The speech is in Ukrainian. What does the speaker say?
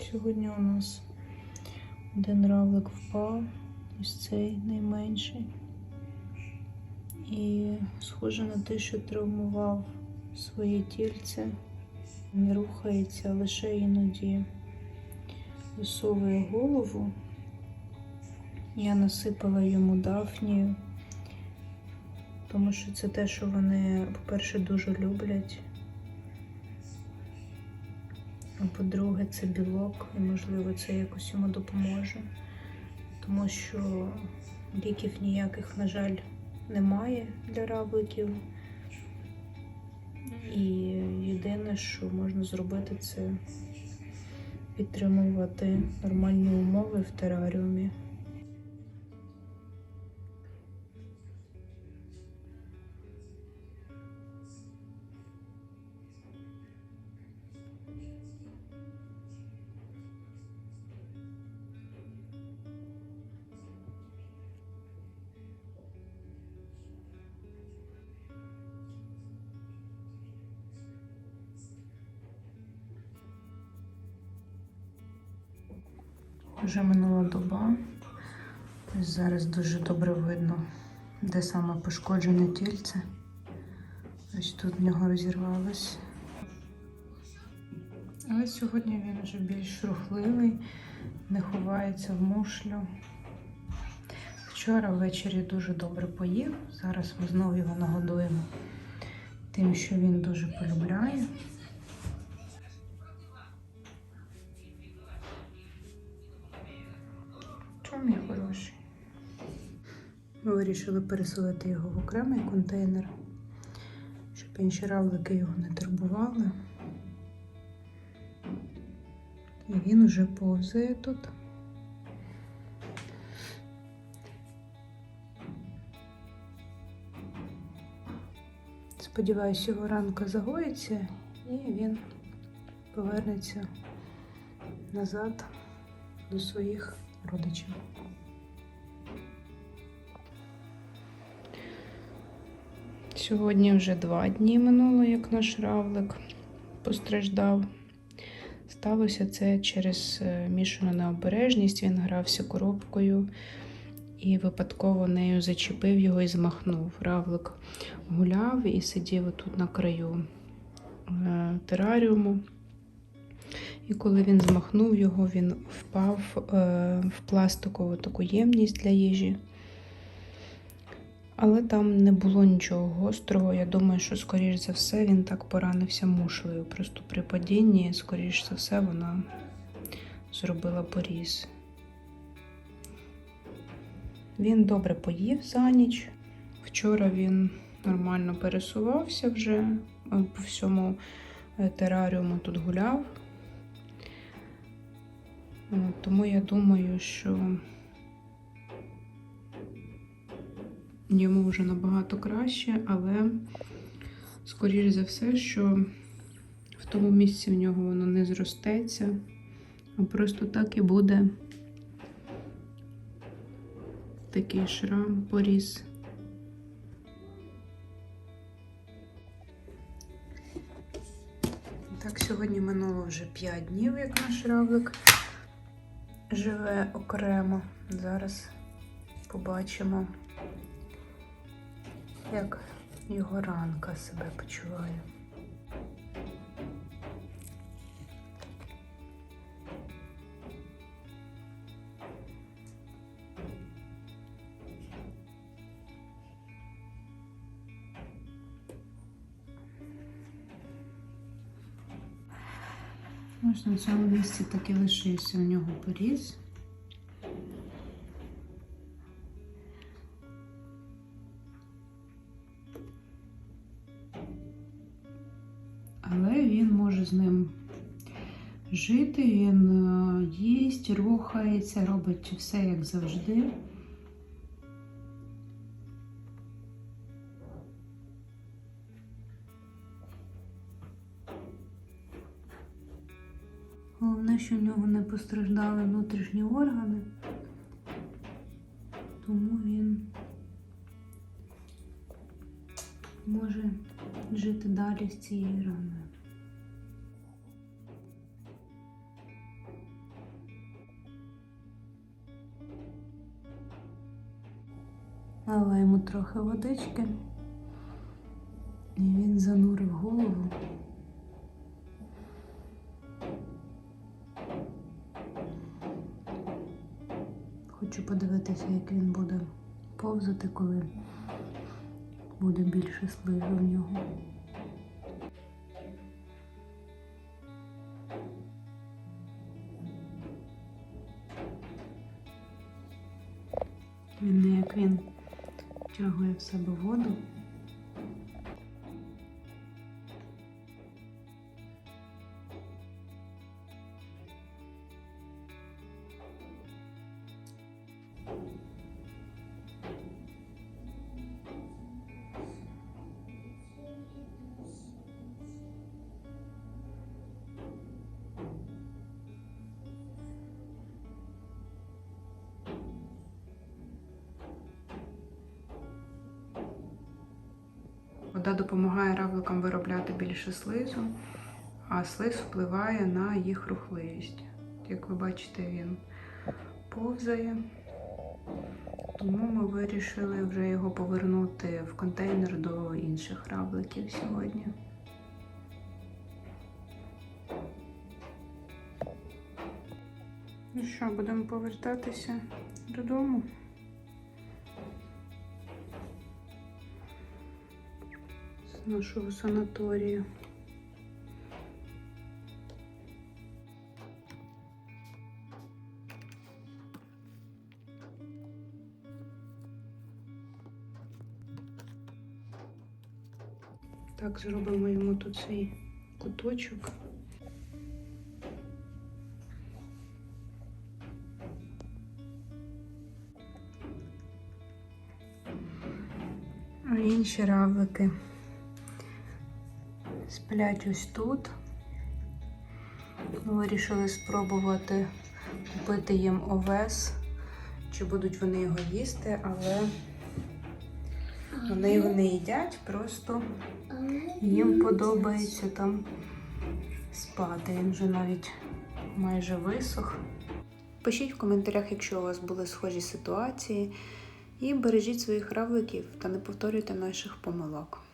Сьогодні у нас один равлик впав, ось цей найменший. І схоже на те, що травмував своє тільце, не рухається, лише іноді висовує голову. Я насипала йому дафнію, тому що це те, що вони, по-перше, дуже люблять. А по-друге, це білок, і можливо це якось йому допоможе. Тому що ліків ніяких, на жаль, немає для равликів. І єдине, що можна зробити, це підтримувати нормальні умови в тераріумі. Вже минула доба. Ось зараз дуже добре видно, де саме пошкоджене тільце. Ось тут в нього розірвалось. Але сьогодні він вже більш рухливий, не ховається в мушлю. Вчора ввечері дуже добре поїв. Зараз ми знову його нагодуємо тим, що він дуже полюбляє. Вирішили переселити його в окремий контейнер, щоб інші равлики його не турбували. І він уже повзає тут. Сподіваюсь, його ранка загоїться і він повернеться назад до своїх родичів. Сьогодні вже два дні минуло, як наш равлик постраждав. Сталося це через е, мішану необережність. Він грався коробкою і випадково нею зачепив його і змахнув. Равлик гуляв і сидів тут на краю е, тераріуму. І коли він змахнув його, він впав е, в пластикову таку ємність для їжі. Але там не було нічого гострого. Я думаю, що, скоріш за все, він так поранився мушлею. Просто при падінні, скоріш за все, вона зробила поріз. Він добре поїв за ніч. Вчора він нормально пересувався вже е, по всьому е, тераріуму тут гуляв. Е, Тому я думаю, що йому вже набагато краще, але, скоріш за все, що в тому місці в нього воно не зростеться, а просто так і буде такий шрам поріс. Так, сьогодні минуло вже 5 днів, як наш равлик живе окремо. Зараз побачимо, як його ранка себе почуває. Ось на цьому місці таки лишився у нього поріз. Він може з ним жити, він е, їсть, рухається, робить все як завжди. Головне, що в нього не постраждали внутрішні органи, тому він може жити далі з цією раною. Йому трохи водички. І він занурив голову. Хочу подивитися, як він буде повзати, коли буде більше слизу в нього. Він не як він втягує в себе воду. Вода допомагає равликам виробляти більше слизу, а слиз впливає на їх рухливість. Як ви бачите, він повзає. Тому ми вирішили вже його повернути в контейнер до інших равликів сьогодні. Ну що, будемо повертатися додому. Нашого санаторію. Так, зробимо йому тут свій куточок. А інші равлики сплять ось тут. Вирішили спробувати купити їм овес, чи будуть вони його їсти, але вони його не їдять, просто їм подобається там спати. Він вже навіть майже висох. Пишіть в коментарях, якщо у вас були схожі ситуації, і бережіть своїх равликів та не повторюйте наших помилок.